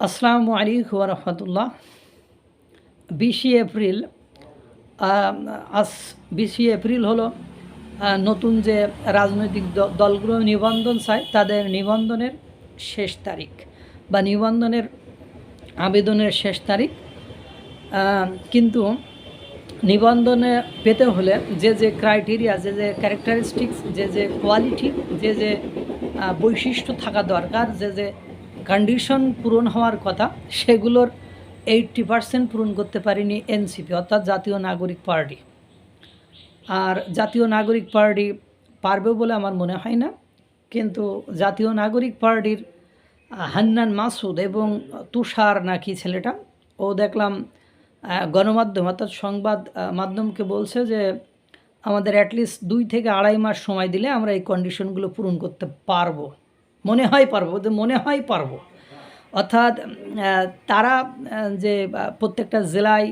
আসসালামু আলাইকুম রহমতুল্লাহ। বিশে এপ্রিল আজ বিশে এপ্রিল হলো নতুন যে রাজনৈতিক দলগুলো নিবন্ধন চায়, তাদের নিবন্ধনের শেষ তারিখ বা নিবন্ধনের আবেদনের শেষ তারিখ। কিন্তু নিবন্ধনে পেতে হলে যে যে ক্রাইটেরিয়া, যে যে ক্যারেক্টারিস্টিক্স, যে যে কোয়ালিটি, যে যে বৈশিষ্ট্য থাকা দরকার, যে যে কন্ডিশন পূরণ হওয়ার কথা, সেগুলোর এইটটি পার্সেন্ট পূরণ করতে পারেনি এনসিপি অর্থাৎ জাতীয় নাগরিক পার্টি। আর জাতীয় নাগরিক পার্টি পারবে বলে আমার মনে হয় না, কিন্তু জাতীয় নাগরিক পার্টির হান্নান মাসুদ এবং তুষার নাকি ছেলেটা, ও দেখলাম গণমাধ্যম অর্থাৎ সংবাদ মাধ্যমকে বলছে যে, আমাদের অ্যাটলিস্ট দুই থেকে আড়াই মাস সময় দিলে আমরা এই কন্ডিশনগুলো পূরণ করতে পারব। মনে হয় পারব মনে হয় পারব। অর্থাৎ তারা যে প্রত্যেকটা জেলায়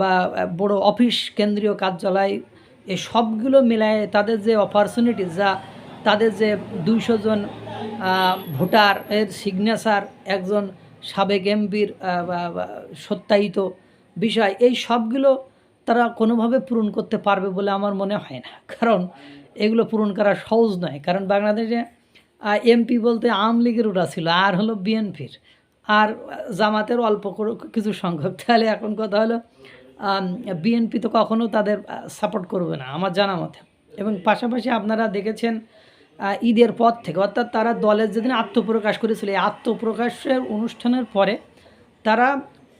বা বড় অফিস, কেন্দ্রীয় কার্যালয় এই সবগুলো মিলায় তাদের যে অপরচুনিটি যা তাদের যে দুইশো জন ভোটার, এর সিগনেচার একজন সাবেক এমপির সত্যায়িত বিষয়, এই সবগুলো তারা কোনোভাবে পূরণ করতে পারবে বলে আমার মনে হয় না। কারণ, এগুলো পূরণ করা সহজ নয়। কারণ, বাংলাদেশে এমপি বলতে আওয়ামী লীগের ওরা ছিল, আর হলো বিএনপির। আর জামাতের অল্প কিছু সংখ্যক। তাহলে এখন কথা হলো বিএনপি তো কখনো তাদের সাপোর্ট করবে না, আমার জানা মতে। এবং পাশাপাশি আপনারা দেখেছেন ঈদের পর থেকে, অর্থাৎ তারা দলের যেদিন আত্মপ্রকাশ করেছিল, এই আত্মপ্রকাশের অনুষ্ঠানের পরে তারা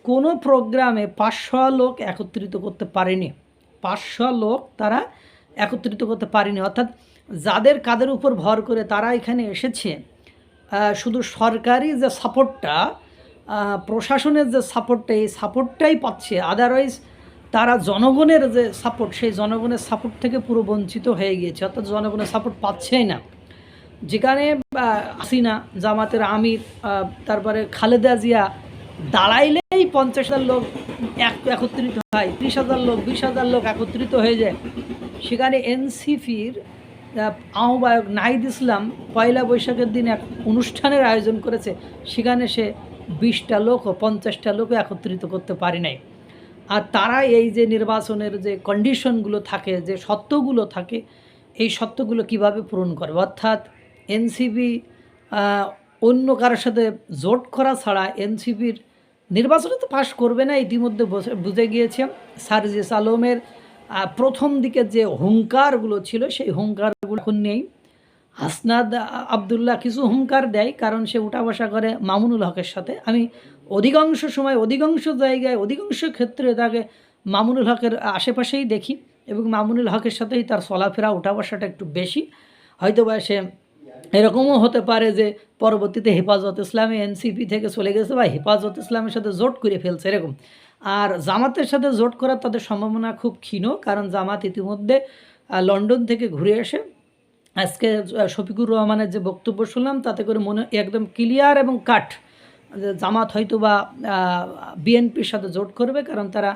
কোনো প্রোগ্রামে পাঁচশো লোক একত্রিত করতে পারেনি। পাঁচশো লোক তারা একত্রিত করতে পারেনি। অর্থাৎ যাদের কাদের উপর ভর করে তারা এখানে এসেছে শুধু সরকারি যে সাপোর্টটা প্রশাসনের যে সাপোর্টটা এই সাপোর্টটাই পাচ্ছে। আদারওয়াইজ তারা জনগণের যে সাপোর্ট সেই জনগণের সাপোর্ট থেকে পুরো বঞ্চিত হয়ে গিয়েছে। অর্থাৎ জনগণের সাপোর্ট পাচ্ছেই না। যেখানে আহ, হাসিনা জামাতের আমির তারপরে খালেদা জিয়া দাঁড়াইলেই পঞ্চাশ হাজার লোক এক একত্রিত হয়। ত্রিশ হাজার লোক বিশ হাজার লোক একত্রিত হয়ে যায়। সেখানে এনসিপির আহ্বায়ক নাহিদ ইসলাম পয়লা বৈশাখের দিন এক অনুষ্ঠানের আয়োজন করেছে। সেখানে সে বিশটা লোক ও পঞ্চাশটা লোক একত্রিত করতে পারি নাই। আর তারা এই যে নির্বাচনের যে কন্ডিশনগুলো থাকে, যে সত্যগুলো থাকে, এই সত্যগুলো কীভাবে পূরণ করবে অর্থাৎ এনসিপি অন্য কারোর সাথে জোট করা ছাড়া এনসিপির নির্বাচনে তো পাশ করবে না, ইতিমধ্যে বুঝে গিয়েছে। সারজিস আলমের প্রথম দিকে যে হুঙ্কারগুলো ছিল, সেই হুঙ্কারগুলো এখন নেই। হাসনাদ আবদুল্লাহ কিছু হুঙ্কার দেয়, কারণ সে উঠা বসা করে মামুনুল হকের সাথে। আমি অধিকাংশ সময় অধিকাংশ জায়গায়, অধিকাংশ ক্ষেত্রে তাকে মামুনুল হকের আশেপাশেই দেখি এবং মামুনুল হকের সাথেই তার চলাফেরা, উঠা বসাটা একটু বেশি। হয়তো বা সে এরকমও হতে পারে যে পরবর্তীতে হেফাজত ইসলামী এনসিপি থেকে চলে গেছে বা হেফাজত ইসলামের সাথে জোট করে ফেলছে এরকম। আর জামাতের সাথে জোট করার তাদের সম্ভাবনা খুব ক্ষীণ, কারণ জামাত ইতিমধ্যে লন্ডন থেকে ঘুরে এসে আজকে শফিকুর রহমানের যে বক্তব্য শুনলাম, তাতে করে মনে একদম ক্লিয়ার এবং কাট জামাত হয়তো বা বিএনপির সাথে জোট করবে, কারণ তারা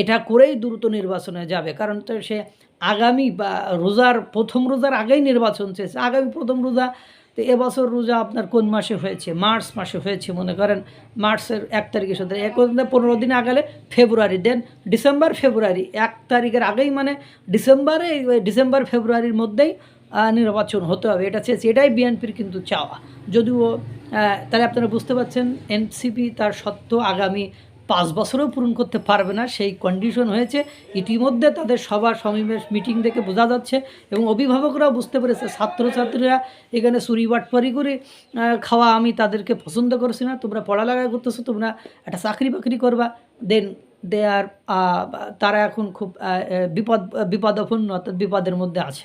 এটা করেই দ্রুত নির্বাচনে যাবে। কারণ তো সে আগামী বা, রোজার প্রথম রোজার আগেই নির্বাচন চেয়েছে। আগামী প্রথম রোজা, তো এবছর রোজা আপনার কোন মাসে হয়েছে? মার্চ মাসে হয়েছে, মনে করেন। মার্চের এক তারিখের সাথে এক পনেরো দিন আগালে ফেব্রুয়ারি, দেন ডিসেম্বর, ফেব্রুয়ারি। এক তারিখের আগেই মানে ডিসেম্বরে, ডিসেম্বর, ফেব্রুয়ারির মধ্যেই নির্বাচন হতে হবে, এটা চেয়েছে এটাই বিএনপির কিন্তু চাওয়া। যদিও তাহলে আপনারা বুঝতে পারছেন, এনসিপি তার সত্য আগামী পাঁচ বছরেও পূরণ করতে পারবে না, সেই কন্ডিশন হয়েছে। ইতিমধ্যে তাদের সভা সমাবেশ মিটিং দেখে বোঝা যাচ্ছে এবং অভিভাবকরাও বুঝতে পেরেছে, ছাত্রছাত্রীরা এখানে চুরি বাটপারি করে খাওয়া আমি তাদেরকে পছন্দ করছি না, তোমরা পড়ালেখা করতেছো, তোমরা একটা চাকরি বাকরি করবা। দেন দে আর তারা এখন খুব বিপদ, বিপদাপন্ন অর্থাৎ বিপদের মধ্যে আছে।